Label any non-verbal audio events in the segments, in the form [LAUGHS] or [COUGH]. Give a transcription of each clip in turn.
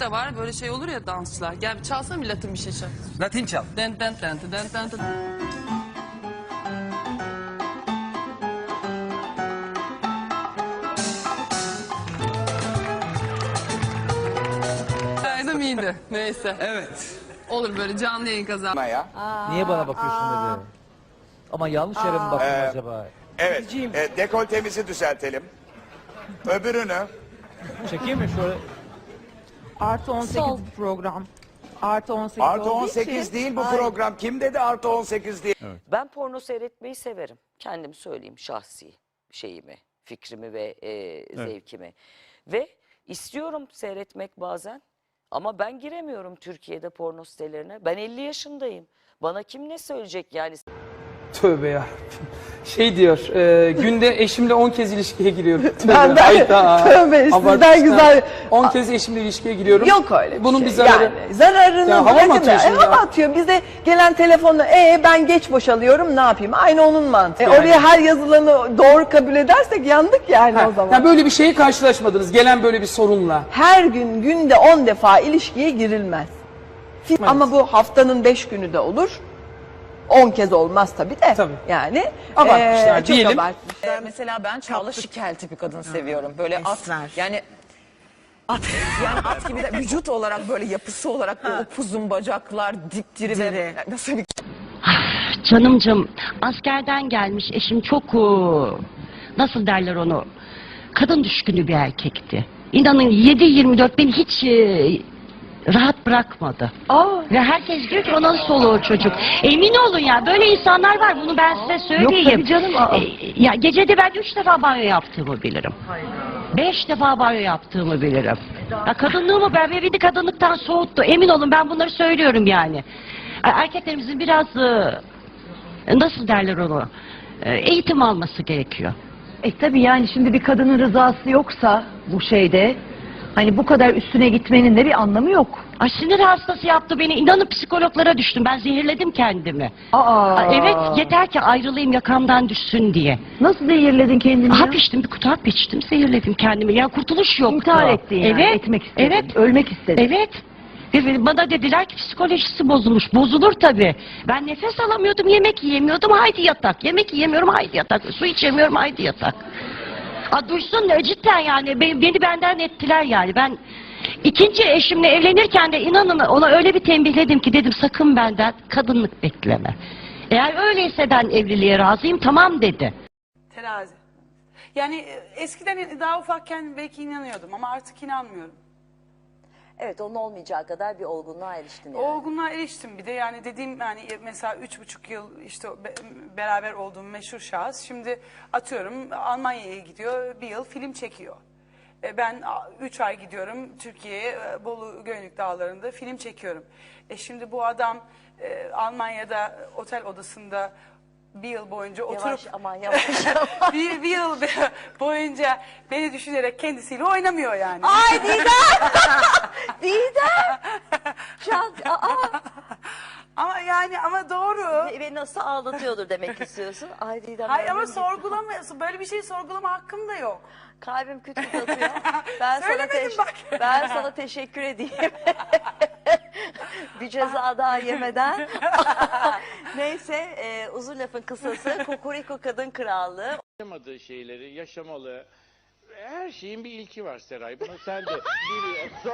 de var. Böyle şey olur ya dansçılar. Gel bir çalsana bir Latin bir şey çal. Latin çal. Den den den den den den. Kaydım iyiydi. Neyse. Evet. Olur böyle canlı yayın kazan. ya. Niye bana bakıyorsun dedi. Ama yanlış yere mi baktım Ee, acaba? Evet. E, dekoltemizi düzeltelim. Öbürünü. Çekeyim mi şöyle? Artı 18 bu program. Artı 18 Artı olduğu 18 için- değil bu Ay, program. Kim dedi artı 18 değil? Ben porno seyretmeyi severim. Kendim söyleyeyim şahsi şeyimi, fikrimi ve e, zevkimi. Ve istiyorum seyretmek bazen. Ama ben giremiyorum Türkiye'de porno sitelerine. Ben 50 yaşındayım. Bana kim ne söyleyecek yani? Tövbe ya. Şey diyor, e, günde eşimle 10 kez ilişkiye giriyorum. Tövbe. Ben de- hayda. Tövbe, sizden Abartmışlar. güzel. 10 kez eşimle ilişkiye giriyorum. Yok öyle bir Bunun şey. bir zararı. Yani zararını Ya hava mı bırakın da- atıyorsun E, hava atıyor. Bize gelen telefonla e ben geç boşalıyorum ne yapayım? Aynı onun mantığı. E, Yani. oraya her yazılanı doğru kabul edersek yandık yani Ha, o zaman. ya böyle bir şeye karşılaşmadınız. Gelen böyle bir sorunla. Her gün günde 10 defa ilişkiye girilmez. Ama bu haftanın 5 günü de olur. 10 kez olmaz tabii de. Tabii. Yani Abartmışlar e, çok diyelim. abartmışlar. Ee, mesela ben Çağla Şikel bir kadın seviyorum. Böyle at yani at yani at gibi de vücut olarak böyle yapısı olarak böyle upuzun bacaklar dipdiri ve nasıl bir Canımcım askerden gelmiş eşim çok nasıl derler onu kadın düşkünü bir erkekti. İnanın 7-24 beni hiç eee, rahat bırakmadı. Ve herkes diyor ki o nasıl olur o çocuk. Emin olun ya böyle insanlar var bunu ben size söyleyeyim. canım, aa. E, ya gecede ben 3 defa banyo yaptığımı bilirim. Beş defa banyo yaptığımı bilirim. Ya kadınlığımı ben beni kadınlıktan soğuttu. Emin olun ben bunları söylüyorum yani. Erkeklerimizin biraz e, nasıl derler onu e, eğitim alması gerekiyor. E tabii yani şimdi bir kadının rızası yoksa bu şeyde hani bu kadar üstüne gitmenin de bir anlamı yok. Ay sinir hastası yaptı beni. İnanın psikologlara düştüm. Ben zehirledim kendimi. Aa. Aa, Evet yeter ki ayrılayım yakamdan düşsün diye. Nasıl zehirledin kendini? Hap içtim bir kutu hap içtim zehirledim kendimi. Ya kurtuluş yoktu. İntihar ettin yani. Evet. Etmek istedin. Evet. Ölmek istedin. Evet. Ve bana dediler ki psikolojisi bozulmuş. Bozulur tabii. Ben nefes alamıyordum, yemek yiyemiyordum. Haydi yatak. Yemek yiyemiyorum, haydi yatak. Su içemiyorum, haydi yatak. A, duysun ne cidden yani beni, beni benden ettiler yani. Ben ikinci eşimle evlenirken de inanın ona öyle bir tembihledim ki dedim sakın benden kadınlık bekleme. Eğer öyleyse ben evliliğe razıyım tamam dedi. Terazi. Yani e, eskiden daha ufakken belki inanıyordum ama artık inanmıyorum. Evet onun olmayacağı kadar bir olgunluğa eriştin O olgunluğa eriştim bir de yani dediğim yani mesela üç buçuk yıl işte be- beraber olduğum meşhur şahıs şimdi atıyorum Almanya'ya gidiyor bir yıl film çekiyor. E, Ben a, üç ay gidiyorum Türkiye'ye e, Bolu Göynük Dağları'nda film çekiyorum. E şimdi bu adam e, Almanya'da otel odasında bir yıl boyunca oturup Yavaş [LAUGHS] aman yavaş. bir, bir yıl boyunca beni düşünerek kendisiyle oynamıyor yani. Ay Didem! [LAUGHS] Didem! Can, aa, Ama yani ama doğru. ve, nasıl ağlatıyordur demek istiyorsun. Ay Didem. Hayır ama öyle mi? sorgulamıyorsun. Böyle bir şey sorgulama hakkım da yok. Kalbim küt küt atıyor. Ben sana, Söylemedim teş- bak. ben sana teşekkür edeyim. [LAUGHS] bir ceza daha yemeden. [LAUGHS] Neyse e, uzun lafın kısası Kokoriko Kadın Krallığı. Yaşamadığı şeyleri yaşamalı. Her şeyin bir ilki var Seray. Bunu sen de biliyorsun.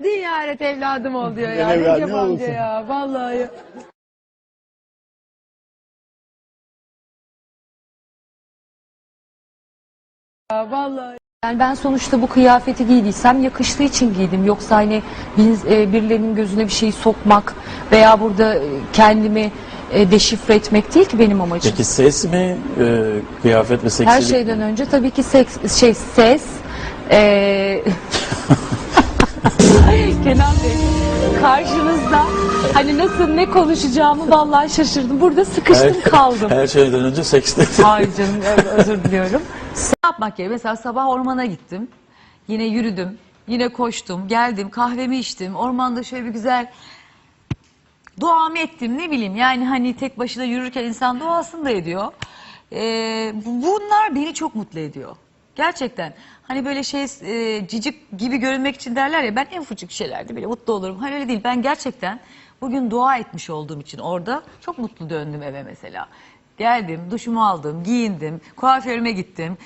Ziyaret evladım ol diyor ya. Recep amca ya. Vallahi. Ya vallahi. Yani ben sonuçta bu kıyafeti giydiysem yakıştığı için giydim. Yoksa hani bir, e, birilerinin gözüne bir şey sokmak veya burada e, kendimi e, deşifre etmek değil ki benim amacım. Peki ses mi, e, kıyafet ve seksilik Her şeyden önce tabii ki seks, şey ses. E, [LAUGHS] Kenan Bey karşınızda hani nasıl ne konuşacağımı vallahi şaşırdım. Burada sıkıştım kaldım. Her şeyden önce seks dedi. Hayır canım ö- özür diliyorum. Ne yapmak gerekiyor? Mesela sabah ormana gittim. Yine yürüdüm. Yine koştum. Geldim kahvemi içtim. Ormanda şöyle bir güzel duamı ettim ne bileyim yani hani tek başına yürürken insan duasını da ediyor. Ee, bu- bunlar beni çok mutlu ediyor. Gerçekten hani böyle şey e, cicik gibi görünmek için derler ya ben en ufacık şeylerde bile mutlu olurum. Hayır öyle değil ben gerçekten bugün dua etmiş olduğum için orada çok mutlu döndüm eve mesela. Geldim duşumu aldım giyindim kuaförüme gittim.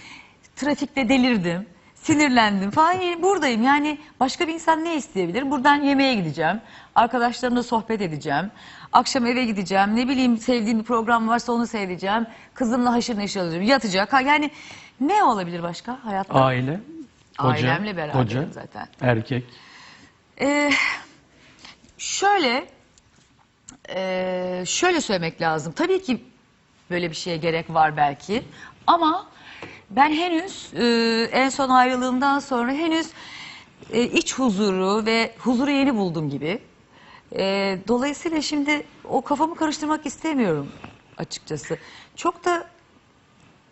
Trafikte delirdim sinirlendim falan. Yani buradayım. Yani başka bir insan ne isteyebilir? Buradan yemeğe gideceğim arkadaşlarımla sohbet edeceğim. Akşam eve gideceğim ne bileyim sevdiğim bir program varsa onu seyredeceğim. Kızımla haşır neşir olacağım yatacak. Ha, yani ne olabilir başka hayatta? Aile, koca, ailemle beraberim koca, zaten. erkek. ee, şöyle ee, şöyle söylemek lazım. Tabii ki böyle bir şeye gerek var belki. Ama ben henüz e, en son ayrılığımdan sonra henüz e, iç huzuru ve huzuru yeni buldum gibi. E, dolayısıyla şimdi o kafamı karıştırmak istemiyorum açıkçası. Çok da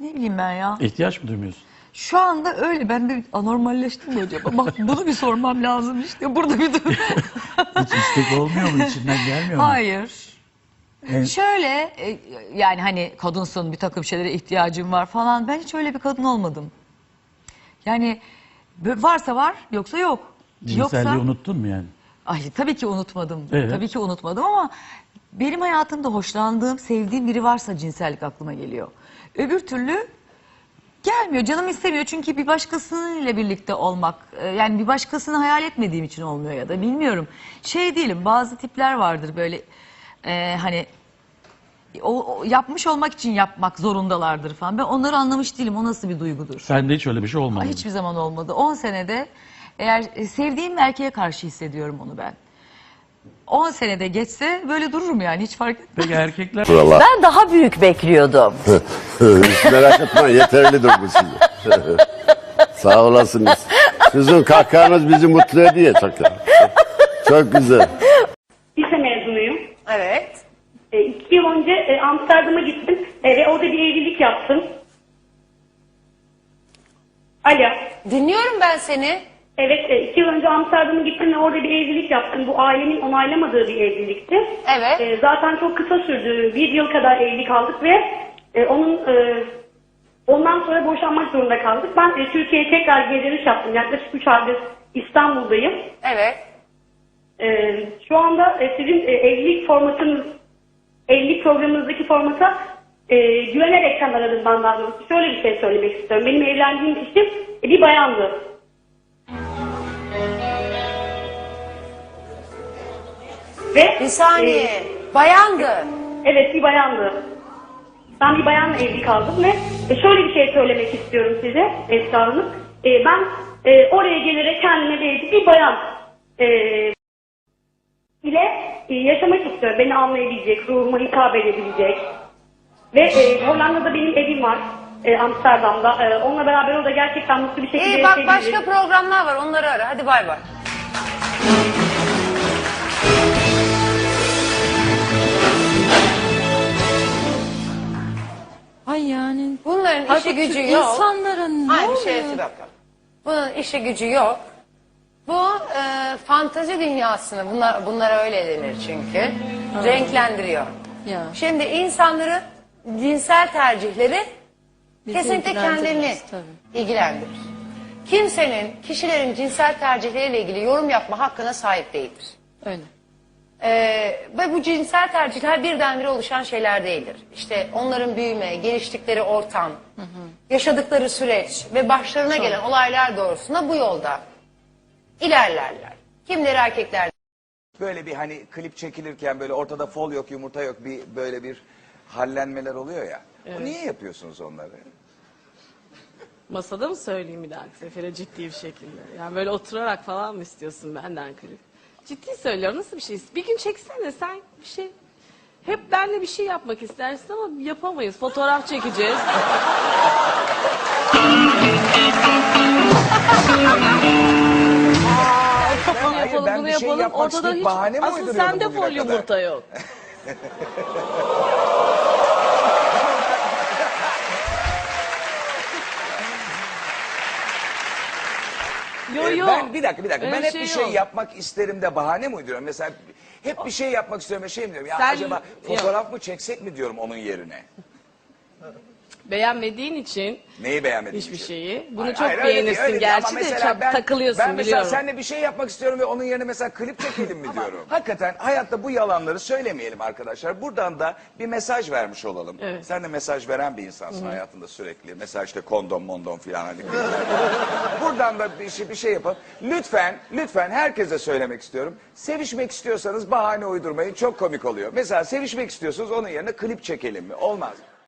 ne bileyim ben ya. İhtiyaç mı duymuyorsun? Şu anda öyle. Ben de anormalleştim mi acaba? Bak bunu bir sormam lazım işte. Burada bir dur. [LAUGHS] Hiç istek olmuyor mu? İçinden gelmiyor mu? Hayır. Şöyle e, yani hani kadınsın bir takım şeylere ihtiyacın var falan. Ben hiç öyle bir kadın olmadım. Yani varsa var yoksa yok. Cinselliği Yoksa unuttun mu yani? ay tabii ki unutmadım. Evet. Tabii ki unutmadım ama benim hayatımda hoşlandığım, sevdiğim biri varsa cinsellik aklıma geliyor. Öbür türlü gelmiyor. Canım istemiyor çünkü bir başkasının ile birlikte olmak e, yani bir başkasını hayal etmediğim için olmuyor ya da bilmiyorum. Şey değilim. Bazı tipler vardır böyle e, hani o, o yapmış olmak için yapmak zorundalardır falan. Ben onları anlamış değilim. O nasıl bir duygudur? Sende hiç öyle bir şey olmadı. mı? Hiçbir zaman olmadı. 10 senede eğer e, sevdiğim bir erkeğe karşı hissediyorum onu ben. 10 senede geçse böyle dururum yani hiç fark etmez. Peki erkekler [LAUGHS] Ben daha büyük bekliyordum. [LAUGHS] Hiç merak etme yeterlidir bu size. [LAUGHS] Sağ olasınız. Sizin kahkahanız bizi mutlu ediyor çok. Çok güzel. Lise mezunuyum. Evet. E, iki yıl önce e, Amsterdam'a gittim e, ve orada bir evlilik yaptım. Alo. Dinliyorum ben seni. Evet, e, iki yıl önce Amsterdam'a gittim ve orada bir evlilik yaptım. Bu ailemin onaylamadığı bir evlilikti. Evet. E, zaten çok kısa sürdü. Bir yıl kadar evli kaldık ve e, onun e, ondan sonra boşanmak zorunda kaldık. Ben e, Türkiye'ye tekrar geri dönüş yaptım. Yaklaşık 3 aydır İstanbul'dayım. Evet. E, şu anda e, sizin e, evlilik formatınız, evlilik programınızdaki formata e, güvenerekten aradım ben daha doğrusu. Şöyle bir şey söylemek istiyorum. Benim evlendiğim kişi e, bir bayandı. Ve, Bir saniye. e, Bayandı. Evet bir bayandı. Ben bir bayanla evli kaldım ve e, şöyle bir şey söylemek istiyorum size Esra Hanım. E, ben e, oraya gelerek kendime bir, bir bayan e, e, yaşamak istiyorum. Beni anlayabilecek, ruhuma hitap edebilecek. Ve e, Hollanda'da benim evim var. E, Amsterdam'da. E, onunla beraber orada gerçekten mutlu bir şekilde İyi bak başka programlar var onları ara. Hadi bay bay. Ay yani. Bunların işi gücü yok. İnsanların ne Hayır bir oluyor? şey bir dakika. Bunun işi gücü yok. Bu e, fantazi dünyasını bunlar bunlara öyle denir çünkü. Renklendiriyor. Ya. Şimdi insanların cinsel tercihleri Bizi kesinlikle ilgilendirmez, kendilerini tabii. ilgilendirir. Kimsenin kişilerin cinsel tercihleriyle ilgili yorum yapma hakkına sahip değildir. Öyle. Ee, ve bu cinsel tercihler birdenbire oluşan şeyler değildir. İşte onların büyüme, geliştikleri ortam, yaşadıkları süreç ve başlarına gelen olaylar doğrusunda bu yolda ilerlerler. Kimleri erkekler Böyle bir hani klip çekilirken böyle ortada fol yok yumurta yok bir böyle bir hallenmeler oluyor ya. Evet. Niye yapıyorsunuz onları? Masada mı söyleyeyim bir dahaki sefere ciddi bir şekilde? Yani böyle oturarak falan mı istiyorsun benden klip? Ciddi söylüyorum nasıl bir şey? Bir gün çeksene sen bir şey. Hep benle bir şey yapmak istersin ama yapamayız. Fotoğraf çekeceğiz. [LAUGHS] yapalım, ben bunu bir şey yapalım. yapmak Ortada isteyip hiç... bahane mi Asıl uyduruyordum sende bugüne fol kadar? yumurta yok. [LAUGHS] Yo Ee, yo. Ben bir dakika bir dakika. Öyle ben bir hep şey bir şey yok. yapmak isterim de bahane mi uyduruyorum? Mesela Hep bir şey yapmak istiyorum ve şey mi diyorum. Ya Sen- acaba fotoğraf mı çeksek mi diyorum onun yerine. Beğenmediğin için Neyi beğenmedin? hiçbir şeyi. Bunu Hayır, çok hayır, öyle değil, beğenirsin öyle değil. gerçi de mesela çok ben- takılıyorsun Ben mesela biliyorum. seninle bir şey yapmak istiyorum ve onun yerine mesela klip çekelim mi diyorum. Hakikaten hayatta bu yalanları söylemeyelim arkadaşlar. Buradan da bir mesaj vermiş olalım. Evet. Sen de mesaj veren bir insansın hayatında sürekli. Mesela işte kondom mondom filan hani. [LAUGHS] Buradan da bir şey, bir şey yapalım. Lütfen, lütfen herkese söylemek istiyorum. Sevişmek istiyorsanız bahane uydurmayın. Çok komik oluyor. Mesela sevişmek istiyorsunuz onun yerine klip çekelim mi? Olmaz.